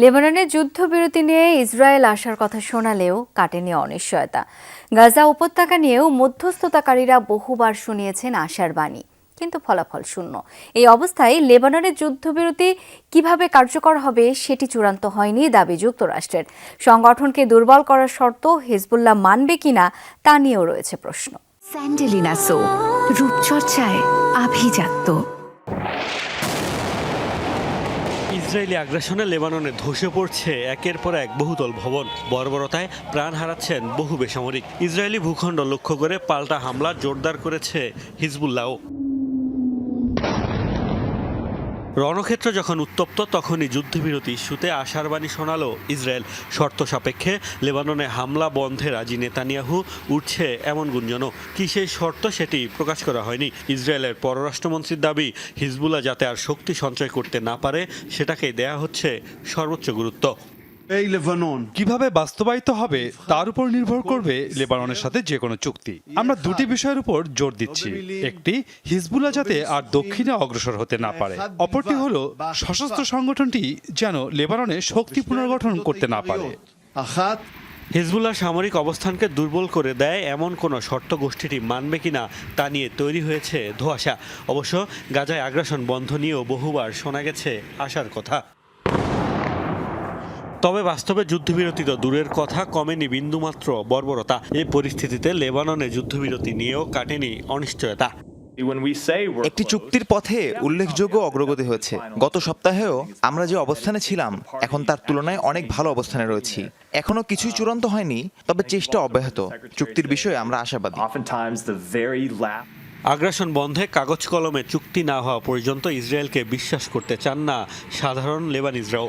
লেবাননের যুদ্ধবিরতি নিয়ে ইসরায়েল আসার কথা শোনালেও কাটেনি অনিশ্চয়তা। গাজা উপত্যকা নিয়েও মধ্যস্থতাকারীরা বহুবার শুনিয়েছেন আশার বাণী, কিন্তু ফলাফল শূন্য। এই অবস্থায় লেবাননের যুদ্ধবিরতি কীভাবে কার্যকর হবে সেটি চূড়ান্ত হয়নি দাবি যুক্তরাষ্ট্রের। সংগঠনকে দুর্বল করার শর্ত হিজবুল্লাহ মানবে কিনা তা নিয়েও রয়েছে প্রশ্ন। স্যান্ডেলিনা সো, রূপচর্চায় আভিজাত্য। ইসরায়েলি আগ্রাসনে লেবাননে ধসে পড়ছে একের পর এক বহুতল ভবন। বর্বরতায় প্রাণ হারাচ্ছেন বহু বেসামরিক। ইসরায়েলি ভূখণ্ড লক্ষ্য করে পাল্টা হামলা জোরদার করেছে হিজবুল্লাহ রণক্ষেত্র যখন উত্তপ্ত, তখনই যুদ্ধবিরতি ইস্যুতে আশার বাণী শোনালো ইসরায়েল। শর্ত সাপেক্ষে লেবাননে হামলা বন্ধে রাজি নেতানিয়াহু উঠছে এমন গুঞ্জনও। কি সেই শর্ত সেটি প্রকাশ করা হয়নি। ইসরায়েলের পররাষ্ট্রমন্ত্রীর দাবি হিজবুলা যাতে আর শক্তি সঞ্চয় করতে না পারে, সেটাকেই দেয়া হচ্ছে সর্বোচ্চ গুরুত্ব। এই লেবানন। কীভাবে বাস্তবায়িত হবে তার উপর নির্ভর করবে লেবাননের সাথে যে কোনো চুক্তি। আমরা দুটি বিষয়ের উপর জোর দিচ্ছি। একটি হিজবুল্লাহ যাতে আর দক্ষিণে অগ্রসর হতে না পারে। অপরটি হলো সশস্ত্র সংগঠনটি যেন লেবাননে শক্তি পুনর্গঠন করতে না পারে। হিজবুল্লাহ সামরিক অবস্থানকে দুর্বল করে দেয় এমন কোনো শর্ত গোষ্ঠীটি মানবে কিনা তা নিয়ে তৈরি হয়েছে ধোয়াশা। অবশ্য গাজায় আগ্রাসন বন্ধ নিয়েও বহুবার শোনা গেছে আশার কথা। তবে বাস্তবে যুদ্ধবিরতি তো দূরের কথা কমেনি বিন্দুমাত্র বর্বরতা। এই পরিস্থিতিতে লেবাননে যুদ্ধবিরতি নিয়েও কাটেনি অনিশ্চয়তা। একটি চুক্তির পথে উল্লেখযোগ্য অগ্রগতি হয়েছে। গত সপ্তাহেও আমরা যে অবস্থানে ছিলাম এখন তার তুলনায় অনেক ভালো অবস্থানে রয়েছি। এখনও কিছুই চূড়ান্ত হয়নি তবে চেষ্টা অব্যাহত। চুক্তির বিষয়ে আমরা আশাবাদী. আগ্রাসন বন্ধে কাগজ কলমে চুক্তি না হওয়া পর্যন্ত ইসরায়েলকে বিশ্বাস করতে চান না সাধারণ লেবানিজরাও।